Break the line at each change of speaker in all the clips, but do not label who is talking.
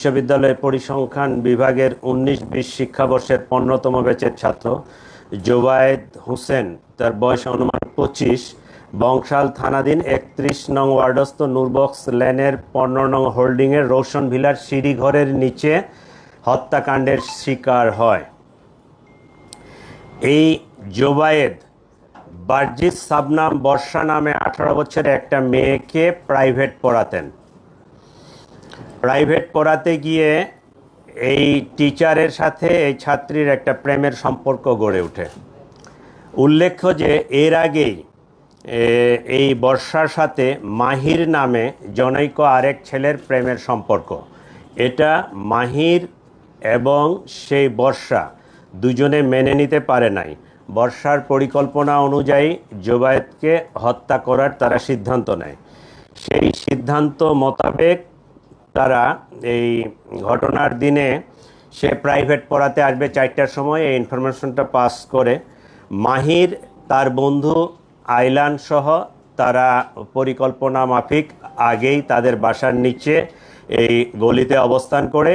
বিশ্ববিদ্যালয় পরিসংখ্যান বিভাগের উনিশ বিশ শিক্ষাবর্ষের পনেরোতম ব্যাচের ছাত্র জোবায়েদ হোসেন। তার বয়স অনুমান পঁচিশ। বংশাল থানাধীন একত্রিশ নং ওয়ার্ডস্থ নূরবক্স লেনের পনেরো নং হোল্ডিংয়ের রোশন ভিলার সিঁড়ি ঘরের নিচে হত্যাকাণ্ডের শিকার হয়। এই জোবায়েদ বার্জিস সাবনাম বর্ষা নামে আঠারো বছরের একটা মেয়েকে প্রাইভেট পড়াতেন। প্রাইভেট পড়াতে গিয়ে এই টিচারের সাথে এই ছাত্রীর একটা প্রেমের সম্পর্ক গড়ে ওঠে। উল্লেখ্য যে এর আগেই এই বর্ষার সাথে মাহির নামে জনৈক আরেক ছেলের প্রেমের সম্পর্ক। এটা মাহির এবং সেই বর্ষা দুজনে মেনে নিতে পারে নাই। বর্ষার পরিকল্পনা অনুযায়ী জোবায়েতকে হত্যা করার তারা সিদ্ধান্ত নেয়। সেই সিদ্ধান্ত মোতাবেক তারা এই ঘটনার দিনে সে প্রাইভেট পড়াতে আসবে চারটার সময়, এই ইনফরমেশনটা পাস করে। মাহির, তার বন্ধু আইলান সহ তারা পরিকল্পনা মাফিক আগেই তাদের বাসার নিচে এই গলিতে অবস্থান করে।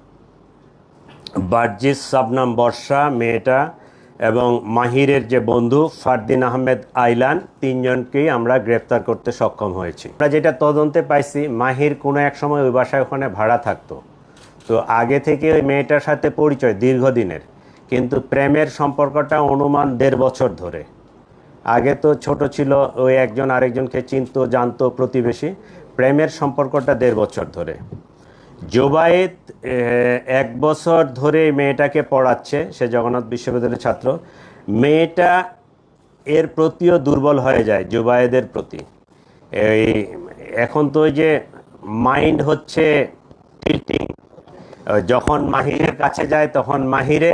বার্জিস সাবনাম বর্ষা, মেয়েটা এবং মাহিরের যে বন্ধু ফারদিন আহমেদ আইলান, তিনজনকেই আমরা গ্রেপ্তার করতে সক্ষম হয়েছি। আমরা যেটা তদন্তে পাইছি, মাহির কোনো এক সময় ওই বাসায় ওখানে ভাড়া থাকতো। তো আগে থেকে ওই মেয়েটার সাথে পরিচয় দীর্ঘদিনের, কিন্তু প্রেমের সম্পর্কটা অনুমান দেড় বছর ধরে। আগে তো ছোট ছিল, ওই একজন আরেকজনকে চিনতো, জানতো প্রতিবেশী, প্রেমের সম্পর্কটা দেড় বছর ধরে। জোবায়েত এক বছর ধরে মেয়েটাকে পড়াচ্ছে, সে জগন্নাথ বিশ্ববিদ্যালয়ের ছাত্র। মেয়েটা এর প্রতিও দুর্বল হয়ে যায় জোবায়েদের প্রতি। এই, এখন তো ওই যে মাইন্ড হচ্ছে টিল্টিং। যখন মাহিরের কাছে যায়, তখন মাহিরে,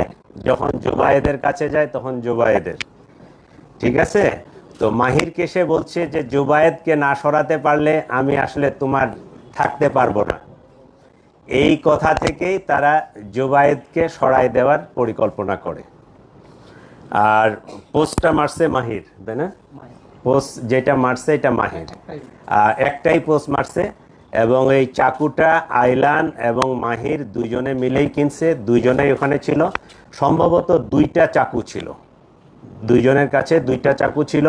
যখন জোবায়েদের কাছে যায়, তখন জোবায়েদের ঠিক আছে? তো মাহিরকে সে বলছে যে জুবায়েদকে না সরাতে পারলে আমি আসলে তোমার থাকতে পারব না। এই কথা থেকেই তারা জুবায়েদকে সরাই দেওয়ার পরিকল্পনা করে। আর পোস্টটা মারছে মাহির, তাই না? পোস্ট যেটা মারছে এটা মাহির। আর একটাই পোস্ট মারছে এবং এই চাকুটা, আইলান এবং মাহির দুইজনে মিলেই কিনছে দুইজনেই ওখানে ছিল। সম্ভবত দুইটা চাকু ছিল। দুইজনের কাছে দুইটা চাকু ছিল।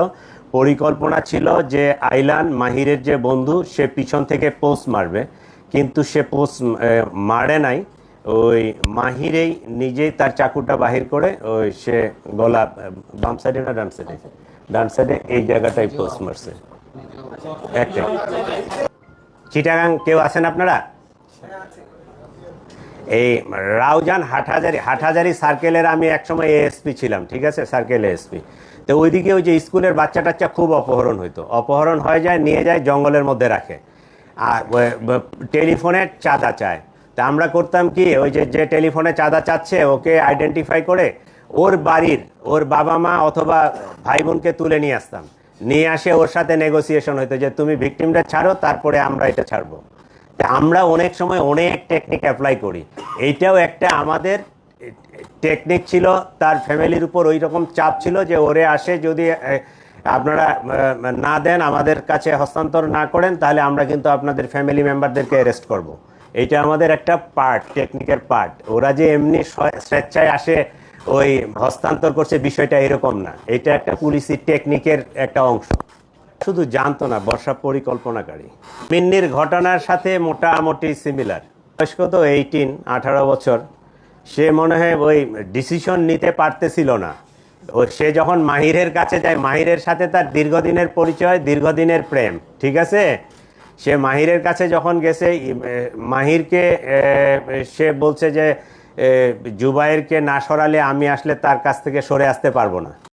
পরিকল্পনা ছিল যে আইলান মাহিরের যে বন্ধু, সে পিছন থেকে পোস্ট মারবে। কিন্তু সে পোস্ট মারে নাই। ওই মাহিরেই নিজেই তার চাকুটা বাহির করে, ওই সে গলা বাম সাইডে না ডান সাইডে ডান সাইডে এই জায়গাটাই পোস্ট মারছে। চিটাগাং কেউ আছেন আপনারা? এই রাউজান হাটহাজারি হাটহাজারি সার্কেলের আমি একসময় এএসপি ছিলাম, ঠিক আছে? সার্কেল এএসপি তো ওইদিকে ওই যে স্কুলের বাচ্চা টাচ্চা খুব অপহরণ হইতো। অপহরণ হয়ে যায়, নিয়ে যায়, জঙ্গলের মধ্যে রাখে। আর টেলিফোনের চাঁদা চায়। তা আমরা করতাম কি, ওই যে যে টেলিফোনে চাঁদা চাচ্ছে, ওকে আইডেন্টিফাই করে ওর বাড়ির, ওর বাবা মা অথবা ভাই বোনকে তুলে নিয়ে আসতাম। নিয়ে আসে ওর সাথে নেগোসিয়েশন হইতো যে, তুমি ভিকটিমটা ছাড়ো, তারপরে আমরা এটা ছাড়বো। আমরা অনেক সময় অনেক টেকনিক অ্যাপ্লাই করি। এইটাও একটা আমাদের টেকনিক ছিল, তার ফ্যামিলির উপর ওই রকম চাপ ছিল যে, ওরে আসে যদি আপনারা না দেন, আমাদের কাছে হস্তান্তর না করেন, তাহলে আমরা কিন্তু আপনাদের ফ্যামিলি মেম্বারদেরকে অ্যারেস্ট করব। এটা আমাদের একটা পার্ট টেকনিকের পার্ট ওরা যে এমনি স্বেচ্ছায় আসে, ওই হস্তান্তর করছে, বিষয়টা এরকম না। এটা একটা পুলিশি টেকনিকের একটা অংশ। শুধু জানতো না, বর্ষা পরিকল্পনাকারী। মিন্নির ঘটনার সাথে মোটামুটি সিমিলার বয়স্ক তো এইটিন আঠারো বছর। সে মনে হয় ওই ডিসিশন নিতে পারতেছিল না। ও সে যখন মাহিরের কাছে যায়, মাহিরের সাথে তার দীর্ঘদিনের পরিচয়, দীর্ঘদিনের প্রেম, ঠিক আছে? সে মাহিরের কাছে যখন গেছে মাহিরকে সে বলছে যে জুবাইরকে না সরালে আমি আসলে তার কাছ থেকে সরে আসতে পারব না।